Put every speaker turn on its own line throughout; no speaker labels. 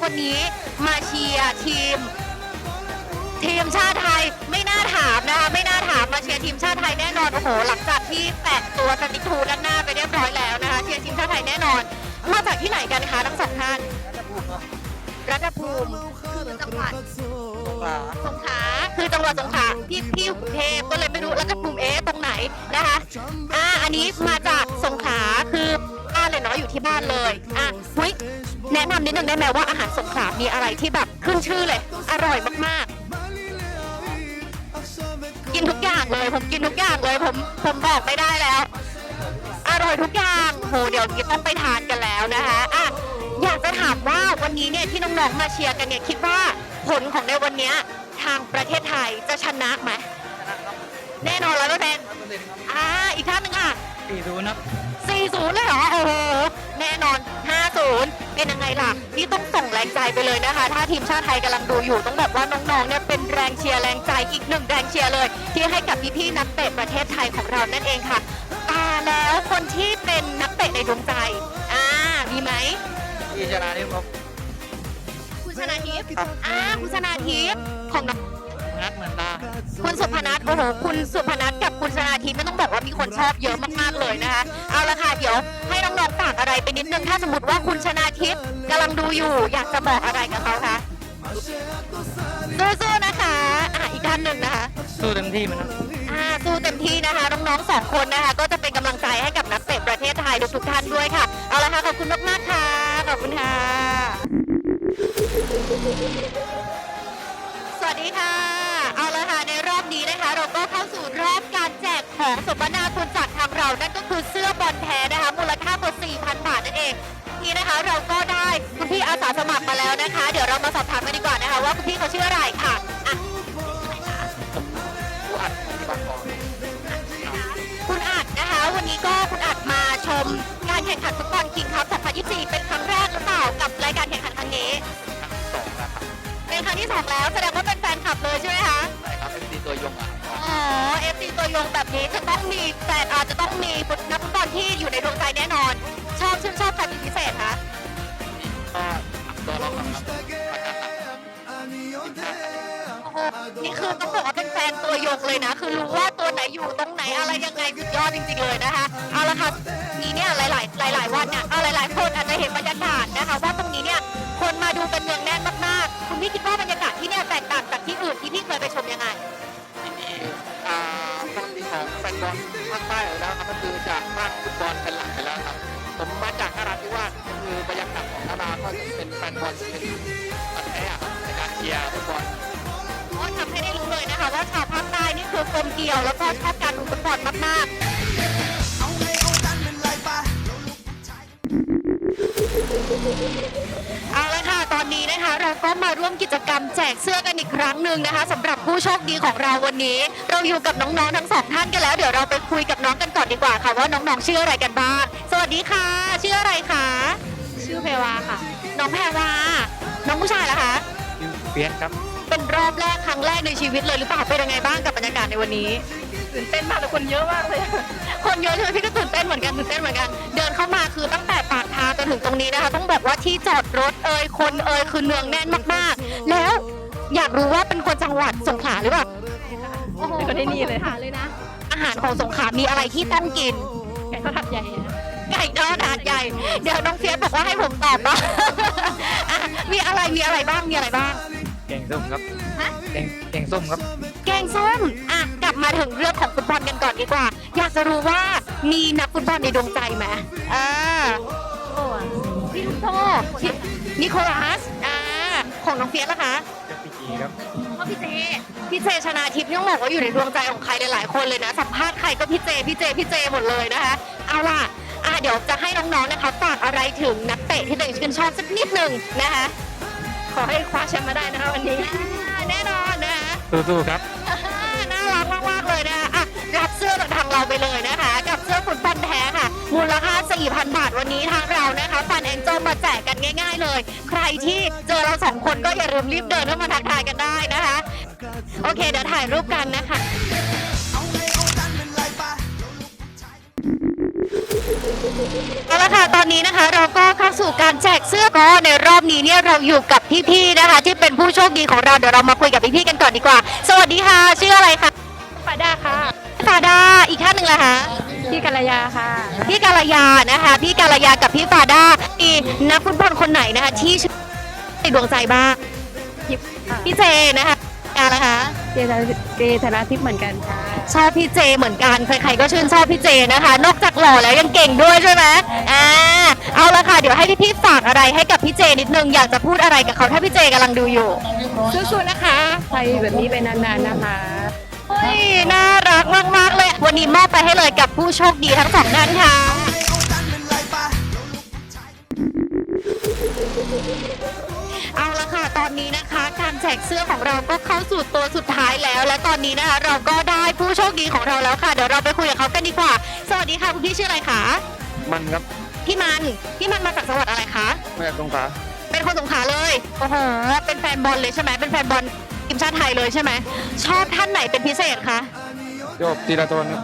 คะวันนี้มาเชียร์ทีม ที
ม
ชาติไทยไม่น่าถามนะคะไม่น่าถามมาเชียร์ทีมชาติไทยแน่นอนโอ้โหหลังจากที่แตะตัวสติทูด้านหน้าไปเรียบร้อยแล้วนะคะเชียร์ทีมชาติไทยแน่นอนมาจากที่ไหนกันคะทั้งสองท่านรัตภูมิคือจังหวัด
ปลา
สงขลาคือจังหวัดสงขลาพี่พี่อยู่กรุงเทพก็เลยไม่รู้แล้วก็ภูมิเอะตรงไหนนะคะอ่าอันนี้มาจากสงขลาคือบ้าน เลยเนาะอยู่ที่บ้านเลยอะเฮ้ยแนะนำนิดนึงได้ไหมว่าอาหารสงขลามีอะไรที่แบบขึ้นชื่อเลย อร่อยมากๆ กินทุกอย่างเลย ผมกินทุกอย่างเลยผมผมบอกไม่ได้แล้ว อร่อยทุกอย่างโหเดี๋ยวต้องไปทานกันแล้วนะคะอะอยากจะถามว่าวันนี้เนี่ยที่น้องๆมาเชียร์กันเนี่ยคิดว่าผลของในวันนี้ทางประเทศไทยจะชนะไหมแน่นอนร้อยเปอร์เซ็นต์อ่าอีกท่านหนึ่งอะ
สี่ศูนย์ครับ
40เลยเหรอโอ้โหแน่นอน 50 เป็นยังไงล่ะ นี่ต้องส่งแรงใจไปเลยนะคะ ถ้าทีมชาติไทยกำลังดูอยู่ต้องแบบว่าน้องๆเนี่ยเป็นแรงเชียร์แรงใจอีกหนึ่งแรงเชียร์เลย ที่ให้กับพี่ๆนักเตะประเทศไทยของเรานั่นเองค่ะอ่าแล้วคนที่เป็นนักเตะในดวงใจอ่ามีไหม
ที่ชนะนี่ครับ
คุณชนาทิพย์อ่าคุณชนาทิพย์ของน้อง
นัดเหมือนตา
คุณสุพนัทโอ้โหคุณสุพนัทกับคุณชนาทิพย์ไม่ต้องบอกว่ามีคนชอบเยอะมากๆเลยนะคะเอาละค่ะเดี๋ยวให้น้องๆฝากอะไรไปนิดนึงถ้าสมมติว่าคุณชนาทิพย์กำลังดูอยู่ อยากจะบอกอะไรกับเขาคะสู้ๆนะคะอะอีกท่านหนึ่งนะคะ
สู้เต็มที่มันครับ
อ่าสู้เต็มที่นะคะน้องๆสองคนนะคะ ก็จะเป็นกำลังใจให้กับนักเตะประเทศไทยทุกๆท่านด้วยค่ะเอาละค่ะขอบคุณมากๆค่ะขอบคุณค่ะสวัสดีค่ะ สมนาคุณจากทางเรา นั่นก็คือเสื้อบอลแท้นะคะ มูลค่ากว่า4,000 บาทนั่นเอง นี่นะคะเราก็ได้คุณพี่อาสาสมัครมาแล้วนะคะ เดี๋ยวเรามาสอบถามกันดีกว่านะคะ ว่าคุณพี่เขาชื่ออะไรค่ะอะ
ผู้อัดที่บางกอก
คุณอัดนะคะ วันนี้ก็คุณอัดมาชมการแข่งขันฟุตบอลคิงคัพ2024 เป็นครั้งแรกหรือเปล่ากับรายการแข่งขันครั้งนี้
ทั้งสองนะครับ
เป็นครั้งที่สองแล้วแสดงว่าเป็นแฟนคลับเลยใช่ไหมคะ
ใช่ครับเป็นตีตัวยงอะ
อ๋อ FC ตัวยงแบบนี้จะต้องมีแฟนอาจจะต้องมีนักฟุตบอลที่อยู่ในดวงใจแน่นอน ชอบชื่นชอบใครเป็นพิเศษคะ
ตัวเราครับประกันหลัก
โอ้โหนี่คือต้องบอกว่าเป็นแฟนตัวยงเลยนะ คือรู้ว่าตัวไหนอยู่ตรงไหนอะไรยังไงสุดยอดจริง ๆ เลยนะคะ เอาละค่ะนี้เนี่ยหลาย ๆ หลาย ๆ วันเนี่ยเอาหลาย ๆ
ภาคใต้อยู่แล้วครับก็คือจากภาคฟุตบอลเป็นหลักไปแล้วครับ ผมมาจากนราธิวาสก็คือบรรยากาศของนาราก็จะเป็นแฟนบอลเป็นปัจจัยอะครับในการเชียร์ฟุตบอล
ก็ทำให้ได้รู้เลยนะคะว่าชาวภาคใต้นี่คือกลมเกลียวแล้วก็ชอบการดูฟุตบอลมากๆ มาร่วมกิจกรรมแจกเสื้อกันอีกครั้งหนึ่งนะคะสำหรับผู้โชคดีของเราวันนี้ เราอยู่กับน้องๆทั้งสองท่านกันแล้ว เดี๋ยวเราไปคุยกับน้องกันก่อนดีกว่าค่ะว่าน้องๆชื่ออะไรกันบ้างสวัสดีค่ะ ชื่ออะไรคะ
ชื่อเพวาค่ะ
น้องแพรวาน้องผู้ชายเหรอคะ
ชื่อเฟียสครับ
เป็นรอบแรกครั้งแรกในชีวิตเลยหรือเปล่าเป็นยังไงบ้างกับบรรยากาศในวันนี้
ตื่นเต้นมากเลยคนเยอะมากเลย
คนเยอะใช่ไหมพี่ก็ตื่นเต้นเหมือนกันตื่นเต้นเหมือนกัน เดินเข้ามาคือตั้งแต่ปากทางจนถึงตรงนี้นะคะ ต้องแบบว่าที่จอดรถเอ่ยคนเอ่ยคือเนืองแน่นมากๆ แล้วอยากรู้ว่าเป็นคนจังหวัดสงขลาหรือเปล่า โอ้โห
เป็นคนที่นี่เลย
หาเลยนะอาหารของสงขลามีอะไรที่ต้องกิน
แกงข้าวผัดใหญ่อะ
ไก่ทอดถาดใหญ่ เดี๋ยวน้องเฟียสบอกว่าให้ผมตอบบ้างอะมีอะไรมีอะไรบ้างมีอะไรบ้าง
แกงส้มครับ
ฮะ
แกงแกงส้มครับ
แกงส้มอะกลับมาถึงเรื่องของฟุตบอลกันก่อนดีกว่า อยากจะรู้ว่ามีนักฟุตบอลในดวงใจไหมอ่าพี่ลูกโตพี่นิโคลัสอ่าของน้องเฟียสล่ะคะ
จะปีจีครับ
พ่อพี่เจ พี่เจชนาทิพย์ยังบอกว่าอยู่ในดวงใจของใครหลายๆคนเลยนะ สัมภาษณ์ใครก็พี่เจ พี่เจ พี่เจหมดเลยนะคะ เอาล่ะอะเดี๋ยวจะให้น้องๆนะคะฝากอะไรถึงนักเตะที่ตัวเองชื่นชอบสักนิดหนึ่งนะคะ
ขอให้คว้าแชมป์มาได้นะคะวันนี้
อ่าแน่นอนนะคะ
สู้ๆครับ
น่ารักมากๆเลยนะอะรับเสื้อจากทางเราไปเลยนะคะ กับเสื้อฟุตบอลแท้ค่ะ มูลค่า 4,000 บาทวันนี้ทางเรานะคะฟันแองเจิลมาแจกกันง่าย ๆ เลย ใครที่เจอเราสองคนก็อย่าลืมรีบเดินเข้ามาทักทายกันได้นะคะ โอเค เดี๋ยวถ่ายรูปกันนะคะ เอาละค่ะตอนนี้นะคะเราก็เข้าสู่การแจกเสื้อก็ในรอบนี้เนี่ย อยู่กับพี่ๆนะคะ ที่เป็นผู้โชคดีของเราเดี๋ยวเรามาคุยกับพี่ๆกันก่อนดีกว่า สวัสดีค่ะ ชื่ออะไรคะ
ปาด้าค่ะ
ฟาดาอีกท่านหนึ่งละคะ
พี่กัลยาค่ะ
พี่กาลยานะคะ พี่กาลยากับพี่ฟาดาอีนักฟุตบอลคนไหนนะคะ ที่ชื่นในดวงใจบ้างพี่เจนะคะ กาละคะ
เจธเจธนาทิพย์เหมือนกันค่ะ
ชอบพี่เจเหมือนกันใครๆก็ชื่นชอบพี่เจนะคะ นอกจากหล่อแล้วยังเก่งด้วยใช่ไหมอ่าเอาละค่ะเดี๋ยวให้พี่ๆฝากอะไรให้กับพี่เจนิดนึงอยากจะพูดอะไรกับเขาถ้าพี่เจกำลังดูอยู่
สู้ๆนะคะไทยแบบนี้ไปนานๆนะคะ
เฮ้ยน่ารักมากๆเลย วันนี้มอบไปให้เลยกับผู้โชคดีทั้งสองท่านค่ะ เอาละค่ะ ตอนนี้นะคะการแจกเสื้อของเราก็เข้าสู่ตัวสุดท้ายแล้ว และตอนนี้นะคะ เราก็ได้ผู้โชคดีของเราแล้วค่ะ เดี๋ยวเราไปคุยกับเขากันดีกว่า สวัสดีค่ะคุณพี่ชื่ออะไรคะ
มันครับ
พี่มันพี่มันมาจากจังหวัดอะไรคะ
มาจากสงขลา
เป็นคนสงขลาเลยโอ้โหเป็นแฟนบอลเลยใช่ไหมเป็นแฟนบอลทีมชาติไทยเลยใช่ไหมชอบท่านไหนเป็นพิเศษคะ
โยบธีรทนครับ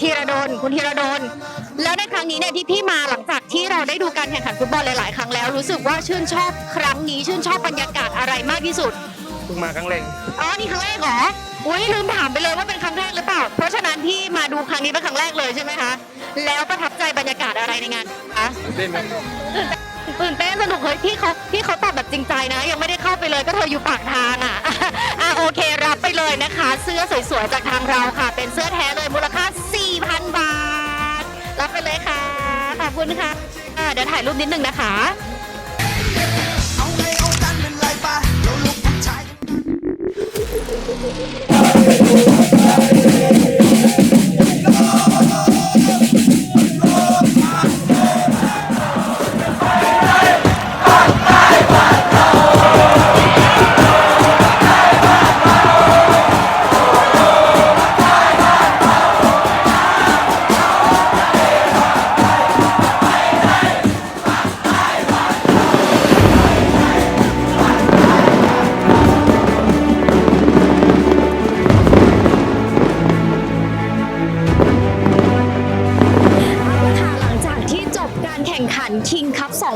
ธีรดลคุณธีรดลแล้วในครั้งนี้เนี่ยที่พี่มาหลังจากที่เราได้ดูการแข่งขันฟุตบอลหลาย ๆ ครั้งแล้วรู้สึกว่าชื่นชอบครั้งนี้ชื่นชอบบรรยากาศอะไรมากที่สุด
เพิ่งมาครั้งแรก
อ๋อนี่ครั้งแรกเหรออุ้ยลืมถามไปเลยว่าเป็นครั้งแรกหรือเปล่า เพราะฉะนั้นพี่มาดูครั้งนี้เป็นครั้งแรกเลยใช่ไหมคะแล้วประทับใจบรรยากาศอะไรในงานคะ
เต้นครับ
ตื่นเต้นสนุกเฮ้ยพี่เขาพี่เขาตอบแบบจริงใจนะ ยังไม่ได้เข้าไปเลยก็เธออยู่ปากทางอะ อะโอเครับไปเลยนะคะ เสื้อสวยๆจากทางเราค่ะ เป็นเสื้อแท้เลยมูลค่า 4,000 บาท รับไปเลยค่ะ ขอบคุณค่ะอะเดี๋ยวถ่ายรูปนิดนึงนะคะ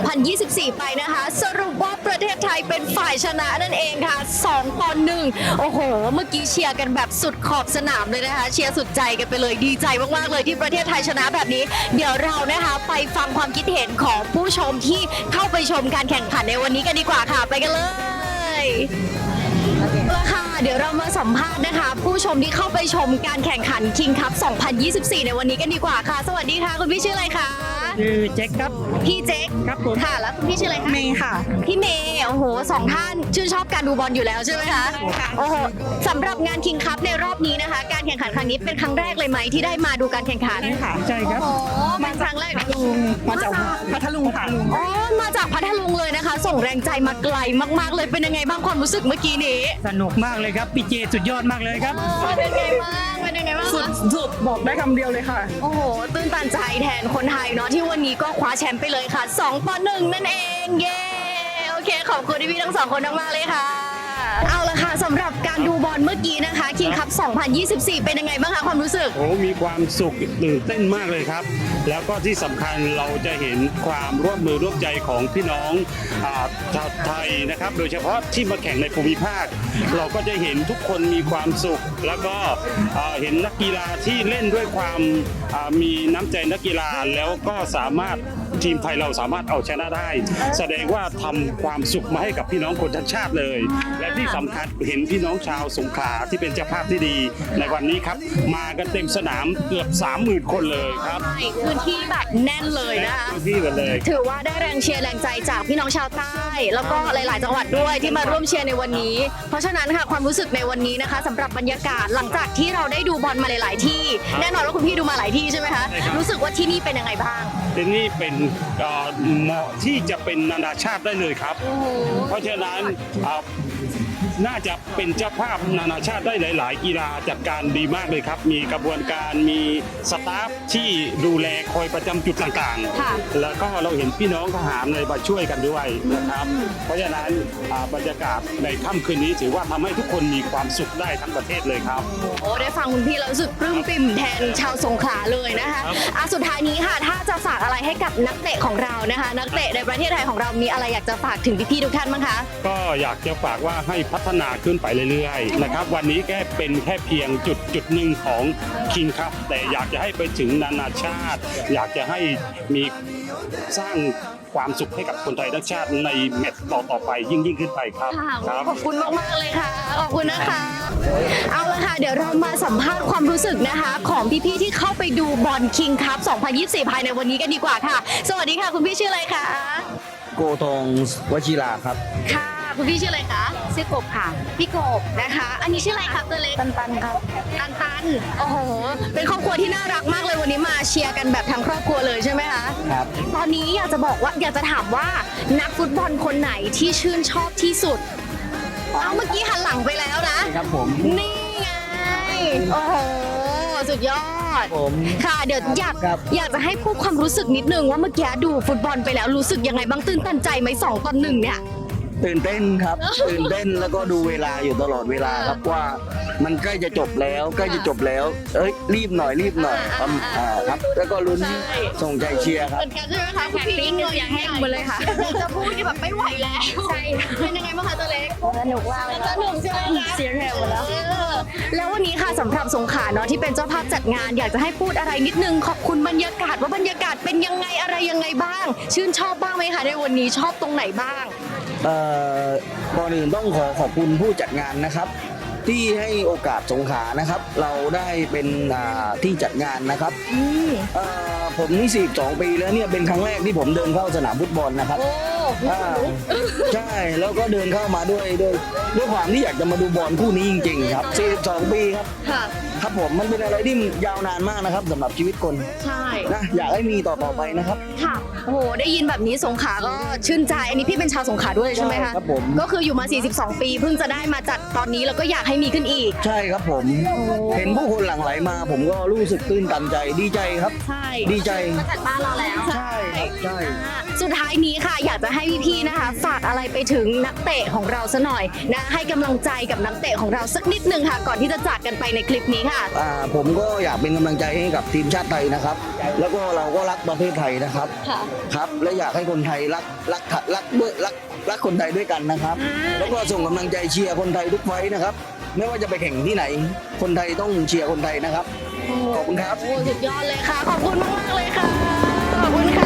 2024 ไปนะคะ สรุปว่าประเทศไทยเป็นฝ่ายชนะนั่นเองค่ะ2ต่อ1โอ้โห เมื่อกี้เชียร์กันแบบสุดขอบสนามเลยนะคะ เชียร์สุดใจกันไปเลยดีใจมากๆเลยที่ประเทศไทยชนะแบบนี้ เดี๋ยวเรานะคะไปฟังความคิดเห็นของผู้ชมที่เข้าไปชมการแข่งขันในวันนี้กันดีกว่าค่ะ ไปกันเลยละค่ะเดี๋ยวเรามาสัมภาษณ์นะคะ ผู้ชมที่เข้าไปชมการแข่งขัน King Cup 2024 ในวันนี้กันดีกว่าค่ะ สวัสดีค่ะ คุณพี่ชื่ออะไรคะ
ชื่อเจ๊กครับ
พี่เจ๊ก
ครับผม
ค่ะ แล้วคุณพี่ชื่ออะไรคะ
เมย์ค่ะ
พี่เมย์โอ้โหสองท่านชื่นชอบการดูบอลอยู่แล้วใช่ไหมคะโอ้โหสำหรับงาน King Cup ในรอบนี้นะคะ การแข่งขันครั้งนี้เป็นครั้งแรกเลยไหมที่ได้มาดูการแข่งขัน
ใช่ค่ะใช่ครับ
โอ้โหเป็นครั้งแรกนะ
มาจากพัทลุงค่ะ
อ๋อมาจากพัทลุงเลยนะคะ ส่งแรงใจมาไกลมากๆเลยเป็นยังไงบ้างความรู้สึกเมื่อกี้นี้
สนุกมากเลยครับปีเจสุดยอดมากเลยครับ
เป็นไงบ้างเป็นยัง ไงบ้าง
สุด
คะ
สุดบอกได้คำเดียวเลยค่ะ
โอ้โห ตื้นตันใจแทนคนไทยเนาะที่วันนี้ก็คว้าแชมป์ไปเลยค่ะ 2 ต่อ 1 นั่นเอง เย้ โอเค ขอบคุณพี่ๆทั้งสองคนมากๆเลยค่ะ
เอาละค่ะ สำหรับการดูบอลเมื่อกี้นะคะคิงคัพ2024 เป็นยังไงบ้างคะความรู้สึก
โอ้มีความสุขตื่นเต้นมากเลยครับ แล้วก็ที่สำคัญเราจะเห็นความร่วมมือร่วมใจของพี่น้องอาชาวไทยนะครับ โดยเฉพาะที่มาแข่งในภูมิภาค เราก็จะเห็นทุกคนมีความสุข แล้วก็อ่าเห็นนักกีฬาที่เล่นด้วยความอ่ามีน้ำใจนักกีฬาแล้วก็สามารถ ทีมไทยเราสามารถเอาชนะได้ แสดงว่าทำความสุขมาให้กับพี่น้องคนทั้งชาติเลย และที่สำคัญเห็นพี่น้องชาวสงขลาที่เป็นเจ้าภาพที่ดี ในวันนี้ครับ มากันเต็มสนามเกือบ 30,000 คนเลยครับ
ใช่พื้นที่แบบแน่นเลยนะคะ
ที่กันเลย
ถือว่าได้แรงเชียร์แรงใจจากพี่น้องชาวใต้ แล้วก็หลาย ๆ จังหวัดด้วยที่มาร่วมเชียร์ในวันนี้ เพราะฉะนั้นค่ะความรู้สึกในวันนี้นะคะสำหรับบรรยากาศหลังจากที่เราได้ดูบอลมาหลาย ๆ ที่ แน่นอนว่าคุณพี่ดูมาหลายที่ใช่ไหมคะ
ใช่ครับ
รู้สึกว่าที่นี่เป็นยังไงบ้าง
ที่นี่เป็นเอ่อเหมาะที่จะเป็นนานาชาติได้เลยครับเพราะฉะนั้นอ่าน่าจะเป็นเจ้าภาพนานาชาติได้หลาย ๆ กีฬาจัดการดีมากเลยครับ มีกระบวนการมีสตาฟที่ดูแลคอยประจำจุดต่าง
ค่ะ
ๆแล้วก็เราเห็นพี่น้องทหารเลยมาช่วยกันด้วยนะครับ เพราะฉะนั้นอ่าบรรยากาศในค่ำคืนนี้ถือว่าทำให้ทุกคนมีความสุขได้ทั้งประเทศเลยครับ
โอ้ได้ฟังคุณพี่แล้วรู้สึกปลื้มปิ่มแทนชาวสงขลาเลยนะคะ
ครับ
อะสุดท้ายนี้ค่ะ ถ้าจะฝาก อะไรให้กับนักเตะของเรานะคะ นักเตะในประเทศไทยของเรามีอะไรอยากจะฝากถึงพี่ๆทุกท่านบ้างคะ
ก็อยากจะฝากว่าให้พัฒนาขึ้นไปเรื่อยๆนะครับ วันนี้แค่เป็นแค่เพียงจุดจุดหนึ่งของคิงครับแต่อยากจะให้ไปถึงนานาชาติ อยากจะให้มีสร้าง ความสุขให้กับคนไทยทั้งชาติในแมตช์ต่อๆไปยิ่งยิ่งขึ้นไปครับ
ค่ะ
ครับ
ขอบคุณมากๆเลยค่ะ ขอบคุณนะคะ เอาละค่ะ เดี๋ยวเรามาสัมภาษณ์ความรู้สึกนะคะ ของพี่ๆที่เข้าไปดูบอลคิงคัพ2024 ภายในวันนี้กันดีกว่าค่ะ สวัสดีค่ะ คุณพี่ชื่ออะไรคะ
โกทองวชิราครับ
ค่ะ คุณพี่ชื่ออะไรคะชื่อกบค่ะ พี่กบนะคะ อันนี้ชื่ออะไรครับตัวเล็กตันตันครับตันตันโอ้โหเป็นครอบครัวที่น่ารักมากเลยวันนี้มาเชียร์กันแบบทั้งครอบครัวเลยใช่ไหมคะ
ครับ
ตอนนี้อยากจะบอกว่าอยากจะถามว่านักฟุตบอลคนไหนที่ชื่นชอบที่สุดเอาเมื่อกี้หันหลังไปแล้วนะ
ครับผม
นี่ไงโอ้โหสุดยอด
ผม
ค่ะเดี๋ยวอยาก
ครับ
อยากจะให้พูดความรู้สึกนิดนึงว่าเมื่อกี้ดูฟุตบอลไปแล้วรู้สึกยังไงบ้างตื่นตันใจไหมสองตอนหนึ่งเนี่ย
ตื่นเต้นครับ ตื่นเต้นแล้วก็ดูเวลาอยู่ตลอดเวลาครับว่ามันใกล้จะจบแล้วใกล้จะจบแล้ว เอ้ยรีบหน่อยรีบหน่อยครับอ่าครับ แล้วก็ลุ้น
ใช่
ส่งใจเชียร์ครับ
เหมือนกันใช่ไหมคะคุณพี่เหงื่อยังแห้งหมดเลยค่ะจะพูดที่แบบไม่ไหวแล้วใช่เป็นยังไงบ้างคะตัวเล็กสนุกมากสนุกใช่ไหมคะเสียงแหบหมดแล้วแล้ววันนี้ค่ะสำหรับสงขลาเนาะที่เป็นเจ้าภาพจัดงาน อยากจะให้พูดอะไรนิดนึงขอบคุณบรรยากาศว่าบรรยากาศเป็นยังไงอะไรยังไงบ้าง ชื่นชอบบ้างไหมคะในวันนี้ชอบตรงไหนบ้าง
เอ่อก่อนอื่นต้องขอขอบคุณผู้จัดงานนะครับ ที่ให้โอกาสสงขลานะครับ เราได้เป็นอ่าที่จัดงานนะครับ
อืม
เอ่อผมนี่42ปีแล้วเนี่ยเป็นครั้งแรกที่ผมเดินเข้าสนามฟุตบอลนะครับ
โอ้
อ่าใช่แล้วก็เดินเข้ามาด้วยด้วยด้วยความที่อยากจะมาดูบอลคู่นี้จริงๆครับ42ปีครับ
ค่ะ
ครับผมมันเป็นอะไรที่ยาวนานมากนะครับสำหรับชีวิตคน
ใช่
นะอยากให้มีต่อต่อไปนะครับ
ค่ะโอ้โหได้ยินแบบนี้สงขลาก็ชื่นใจ อันนี้พี่เป็นชาวสงขลาด้วยใช่ไหมคะ
ครับผม
ก็คืออยู่มา 42 ปีเพิ่งจะได้มาจัดตอนนี้แล้วก็อยากให้มีขึ้นอีก
ใช่ครับผม เห็นผู้คนหลั่งไหลมา ผมก็รู้สึกตื้นตันใจดีใจครับ
ใช่
ดีใจ
มาจัดบ้านเราแล้ว
ใช่ครับใช่
อ่าสุดท้ายนี้ค่ะ อยากจะให้พี่ๆนะคะ ฝากอะไรไปถึงนักเตะของเราซะหน่อยนะให้กำลังใจกับนักเตะของเราสักนิดนึงค่ะ ก่อนที่จะจากกันไปในคลิปนี้ค่ะ
อ่าผมก็อยากเป็นกำลังใจให้กับทีมชาติไทยนะครับ แล้วก็เราก็รักประเทศไทยนะครับ
ค่ะ
ครับ และอยากให้คนไทยรักรักรักด้วยรักรักคนไทยด้วยกันนะครับ แล้วก็ส่งกำลังใจเชียร์คนไทยทุกไฟท์นะครับ ไม่ว่าจะไปแข่งที่ไหน คนไทยต้องเชียร์คนไทยนะครับ ขอบคุณครับ
โอ้สุดยอดเลยค่ะ ขอบคุณมากๆเลยค่ะ